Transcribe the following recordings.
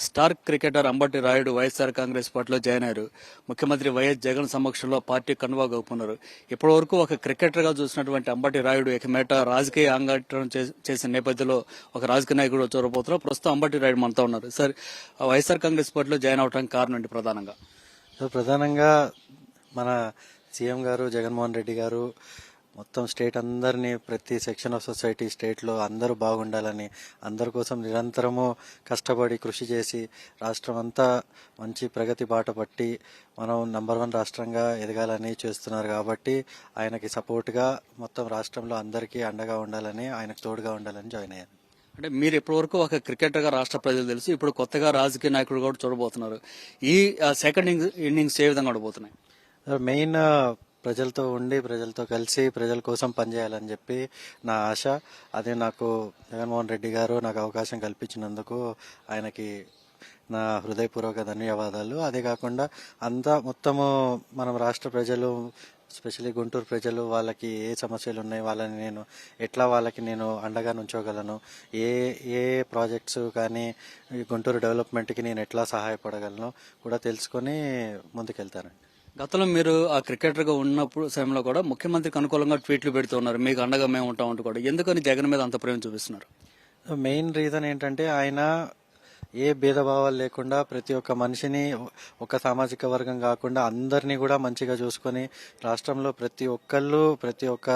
Star cricketer Ambati Rayudu YSR Congress పార్టీలో join అయ్యారు. ముఖ్యమంత్రి వైఎస్ జగన్ సమక్షంలో పార్టీ కన్వా గౌపున్నారు ఇప్పటి వరకు ఒక క్రికెటర్గా చూసినటువంటి అంబటి రాయుడు ఏకమేట రాజకీయ అంగటం చే- చేసిన నేపథ్యంలో ఒక రాజకీయ నాయకుడు చూడబోతున్నారు ప్రస్తుతం అంబటి రాయుడు మనతో ఉన్నారు. సార్ వైఎస్ఆర్ కాంగ్రెస్ పార్టీలో జాయిన్ అవడానికి కారణం ఏంటి ప్రధానంగా? సో ప్రధానంగా మన సీఎం గారు జగన్మోహన్ రెడ్డి గారు మొత్తం స్టేట్ అందరినీ ప్రతి సెక్షన్ ఆఫ్ సొసైటీ స్టేట్లో అందరూ బాగుండాలని అందరి కోసం నిరంతరము కష్టపడి కృషి చేసి రాష్ట్రం అంతా మంచి ప్రగతి బాట పట్టి మనం నంబర్ వన్ రాష్ట్రంగా ఎదగాలని చేస్తున్నారు కాబట్టి ఆయనకి సపోర్ట్గా మొత్తం రాష్ట్రంలో అందరికీ అండగా ఉండాలని ఆయనకు తోడుగా ఉండాలని జాయిన్ అయ్యాను. అంటే మీరు ఇప్పటివరకు ఒక క్రికెటర్గా రాష్ట్ర ప్రజలు తెలుసు ఇప్పుడు కొత్తగా రాజకీయ నాయకుడు కూడా చూడబోతున్నారు. ఈ సెకండ్ ఇన్నింగ్స్ ఏ విధంగా ఉండబోతున్నాయి మెయిన్ ప్రజలతో ఉండి ప్రజలతో కలిసి ప్రజల కోసం పనిచేయాలని చెప్పి నా ఆశ. అదే నాకు జగన్మోహన్ రెడ్డి గారు నాకు అవకాశం కల్పించినందుకు ఆయనకి నా హృదయపూర్వక ధన్యవాదాలు. అదే కాకుండా అంతా మొత్తము మనం రాష్ట్ర ప్రజలు స్పెషల్లీ గుంటూరు ప్రజలు వాళ్ళకి ఏ సమస్యలు ఉన్నాయి వాళ్ళని నేను ఎట్లా వాళ్ళకి నేను అండగా నుంచోగలను ఏ ఏ ప్రాజెక్ట్స్ కానీ ఈ గుంటూరు డెవలప్మెంట్కి నేను ఎట్లా సహాయపడగలను కూడా తెలుసుకొని ముందుకెళ్తానండి. గతంలో మీరు ఆ క్రికెటర్గా ఉన్నప్పుడు సమయంలో కూడా ముఖ్యమంత్రికి అనుకూలంగా ట్వీట్లు పెడుతున్నారు మీకు అండగా మేము ఉంటామంటూ కూడా. ఎందుకని జగన్ మీద అంత ప్రేమ చూపిస్తున్నారు? మెయిన్ రీజన్ ఏంటంటే ఆయన ఏ భేదభావాలు లేకుండా ప్రతి ఒక్క మనిషిని ఒక సామాజిక వర్గం కాకుండా అందరినీ కూడా మంచిగా చూసుకొని రాష్ట్రంలో ప్రతి ఒక్కళ్ళు ప్రతి ఒక్క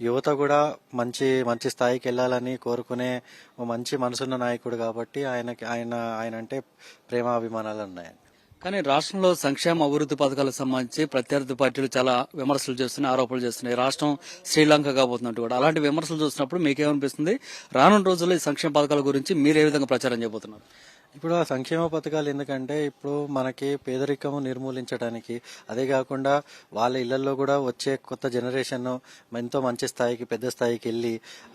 యువత కూడా మంచి మంచి స్థాయికి వెళ్ళాలని కోరుకునే ఓ మంచి మనసున్న నాయకుడు కాబట్టి ఆయనకి ఆయన ఆయన అంటే ప్రేమాభిమానాలు ఉన్నాయండి కానీ రాష్ట్రంలో సంక్షేమ అభివృద్ధి పథకాలకు సంబంధించి ప్రత్యర్థి పార్టీలు చాలా విమర్శలు చేస్తున్నాయి ఆరోపణలు చేస్తున్నాయి. రాష్ట్రం శ్రీలంక కాబోతున్నట్టు కూడా. అలాంటి విమర్శలు చూసినప్పుడు మీకేమనిపిస్తుంది? రానున్న రోజుల్లో ఈ సంక్షేమ పథకాల గురించి మీరు ఏ విధంగా ప్రచారం చేయబోతున్నారు? ఇప్పుడు ఆ సంక్షేమ పథకాలు ఎందుకంటే ఇప్పుడు మనకి పేదరికము నిర్మూలించడానికి. అదే కాకుండా వాళ్ళ ఇళ్ళలో కూడా వచ్చే కొత్త జనరేషన్ ఎంతో మంచి స్థాయికి పెద్ద స్థాయికి వెళ్ళి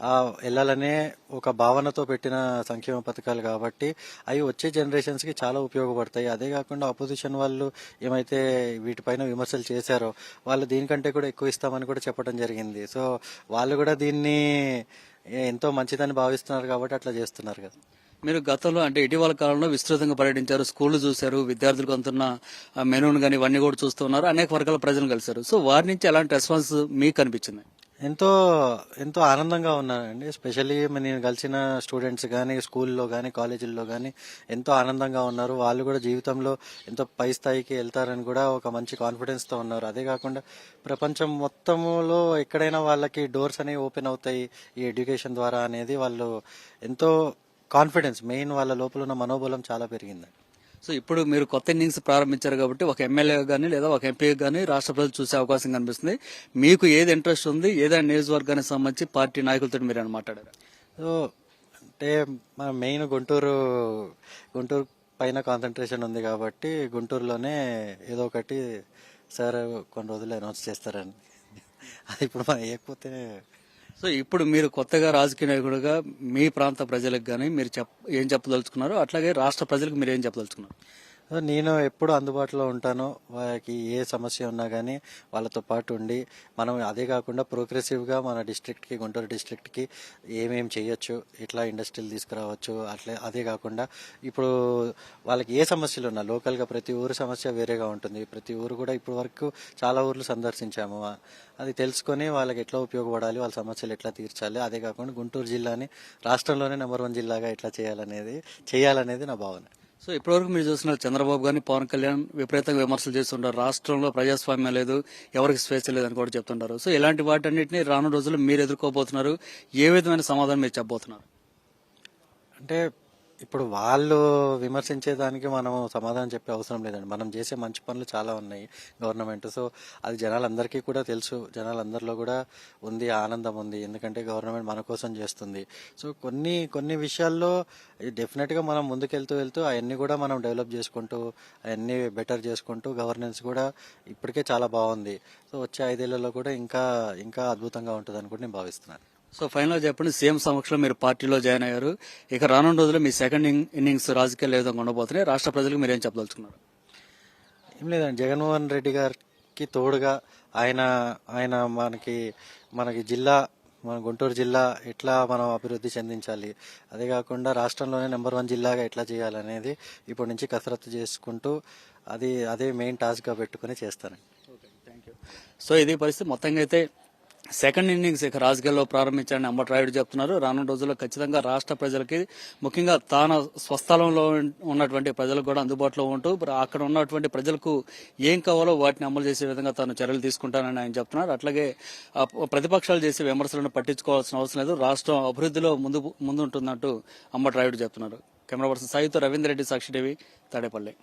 ఆ వెళ్ళాలనే ఒక భావనతో పెట్టిన సంక్షేమ పథకాలు కాబట్టి అవి వచ్చే జనరేషన్స్కి చాలా ఉపయోగపడతాయి. అదే కాకుండా అపోజిషన్ వాళ్ళు ఏమైతే వీటిపైన విమర్శలు చేశారో వాళ్ళు దీనికంటే కూడా ఎక్కువ ఇస్తామని కూడా చెప్పడం జరిగింది. సో వాళ్ళు కూడా దీన్ని ఎంతో మంచిదని భావిస్తున్నారు కాబట్టి అట్లా చేస్తున్నారు కదా. మీరు గతంలో అంటే ఇటీవల కాలంలో విస్తృతంగా పర్యటించారు స్కూళ్ళు చూశారు విద్యార్థులకు అందుతున్న మెనూను కానీ ఇవన్నీ కూడా చూస్తున్నారు అనేక వర్గాల ప్రజలను కలిశారు. సో వారి నుంచి ఎలాంటి రెస్పాన్స్ మీకు అనిపించింది? ఎంతో ఎంతో ఆనందంగా ఉన్నానండి. ఎస్పెషల్లీ నేను కలిసిన స్టూడెంట్స్ కానీ స్కూల్లో కానీ కాలేజీల్లో కానీ ఎంతో ఆనందంగా ఉన్నారు. వాళ్ళు కూడా జీవితంలో ఎంతో పై స్థాయికి వెళ్తారని కూడా ఒక మంచి కాన్ఫిడెన్స్తో ఉన్నారు. అదే కాకుండా ప్రపంచం మొత్తములో ఎక్కడైనా వాళ్ళకి డోర్స్ అనేవి ఓపెన్ అవుతాయి. ఈ ఎడ్యుకేషన్ ద్వారా అనేది వాళ్ళు ఎంతో కాన్ఫిడెన్స్ మెయిన్ వాళ్ళ లోపల ఉన్న మనోబలం చాలా పెరిగిందండి సో ఇప్పుడు మీరు కొత్త ఇన్నింగ్స్ ప్రారంభించారు కాబట్టి ఒక ఎమ్మెల్యే కానీ లేదా ఒక ఎంపీ కానీ రాష్ట్ర ప్రజలు చూసే అవకాశం కనిపిస్తుంది. మీకు ఏది ఇంట్రెస్ట్ ఉంది? ఏదైనా నియోజకవర్గానికి సంబంధించి పార్టీ నాయకులతో మీరు ఏమైనా మాట్లాడారు? సో అంటే మన మెయిన్ గుంటూరు గుంటూరు పైన కాన్సన్ట్రేషన్ ఉంది కాబట్టి గుంటూరులోనే ఏదో ఒకటి సార్ కొన్ని రోజులు అనౌన్స్ చేస్తారని. అది ఇప్పుడు మనం వేయకపోతే సో ఇప్పుడు మీరు కొత్తగా రాజకీయ నాయకుడుగా మీ ప్రాంత ప్రజలకు కానీ మీరు చెప్ ఏం చెప్పదలుచుకున్నారు అట్లాగే రాష్ట్ర ప్రజలకు మీరు ఏం చెప్పదలుచుకున్నారు? నేను ఎప్పుడు అందుబాటులో ఉంటాను. వాళ్ళకి ఏ సమస్య ఉన్నా కానీ వాళ్ళతో పాటు ఉండి మనం అదే కాకుండా ప్రోగ్రెసివ్గా మన డిస్ట్రిక్ట్కి గుంటూరు డిస్ట్రిక్ట్కి ఏమేమి చేయొచ్చు ఇట్లా ఇండస్ట్రీలు తీసుకురావచ్చు అట్లే అదే కాకుండా ఇప్పుడు వాళ్ళకి ఏ సమస్యలు ఉన్నా లోకల్గా ప్రతి ఊరు సమస్య వేరేగా ఉంటుంది. ప్రతి ఊరు కూడా ఇప్పటి వరకు చాలా ఊర్లు సందర్శించాము. అది తెలుసుకొని వాళ్ళకి ఎట్లా ఉపయోగపడాలి వాళ్ళ సమస్యలు ఎట్లా తీర్చాలి అదే కాకుండా గుంటూరు జిల్లాని రాష్ట్రంలోనే నెంబర్ వన్ జిల్లాగా ఎట్లా చేయాలనేది చేయాలనేది నా భావన. సో ఇప్పటివరకు మీరు చూసిన చంద్రబాబు గారిని పవన్ కళ్యాణ్ విపరీతంగా విమర్శలు చేస్తుంటారు. రాష్ట్రంలో ప్రజాస్వామ్యం లేదు ఎవరికి స్వేచ్ఛ లేదని కూడా చెప్తుంటారు. సో ఇలాంటి వాటన్నిటిని రాను రోజుల్లో మీరు ఎదుర్కోబోతున్నారు. ఏ విధమైన సమాధానం మీరు చెప్పబోతున్నారు? అంటే ఇప్పుడు వాళ్ళు విమర్శించేదానికి మనం సమాధానం చెప్పే అవసరం లేదండి. మనం చేసే మంచి పనులు చాలా ఉన్నాయి గవర్నమెంట్. సో అది జనాలందరికీ కూడా తెలుసు. జనాలందరిలో కూడా ఉంది ఆనందం ఉంది. ఎందుకంటే గవర్నమెంట్ మన కోసం చేస్తుంది. సో కొన్ని కొన్ని విషయాల్లో డెఫినెట్గా మనం ముందుకెళ్తూ వెళ్తూ అవన్నీ కూడా మనం డెవలప్ చేసుకుంటూ అవన్నీ బెటర్ చేసుకుంటూ గవర్నెన్స్ కూడా ఇప్పటికే చాలా బాగుంది. సో వచ్చే ఐదేళ్ళలో కూడా ఇంకా ఇంకా అద్భుతంగా ఉంటుంది అని కూడా నేను భావిస్తున్నాను. సో ఫైనల్ చెప్పండి సీఎం సమక్షంలో మీరు పార్టీలో జాయిన్ అయ్యారు. ఇక రానున్న రోజుల్లో మీ సెకండ్ ఇన్నింగ్స్ రాజకీయాలు ఏ విధంగా ఉండబోతున్నాయి? రాష్ట్ర ప్రజలకు మీరు ఏం చెప్పదలుచుకున్నారు? ఏం లేదండి జగన్మోహన్ రెడ్డి గారికి తోడుగా ఆయన ఆయన మనకి మనకి జిల్లా మన గుంటూరు జిల్లా ఎట్లా మనం అభివృద్ధి చెందించాలి? అదే కాకుండా రాష్ట్రంలోనే నెంబర్ వన్ జిల్లాగా ఎట్లా చేయాలనేది ఇప్పటి నుంచి కసరత్తు చేసుకుంటూ అది అదే మెయిన్ టాస్క్గా పెట్టుకుని చేస్తాను సో ఇది పరిస్థితి మొత్తంగా అయితే సెకండ్ ఇన్నింగ్స్ ఇక రాజకీయాల్లో ప్రారంభించాలని అంబటి రాయుడు చెప్తున్నారు. రానున్న రోజుల్లో ఖచ్చితంగా రాష్ట్ర ప్రజలకి ముఖ్యంగా తాను స్వస్థలంలో ఉన్నటువంటి ప్రజలకు కూడా అందుబాటులో ఉంటూ అక్కడ ఉన్నటువంటి ప్రజలకు ఏం కావాలో వాటిని అమలు చేసే విధంగా తాను చర్యలు తీసుకుంటానని ఆయన చెప్తున్నారు. అట్లాగే ప్రతిపక్షాలు చేసే విమర్శలను పట్టించుకోవాల్సిన అవసరం లేదు. రాష్ట్రం అభివృద్ధిలో ముందు ముందుంటుందంటూ అంబటి రాయుడు చెప్తున్నారు. కెమెరా పర్సన్ సాయితో రవీందర్ రెడ్డి సాక్షి టీవీ తాడేపల్లి.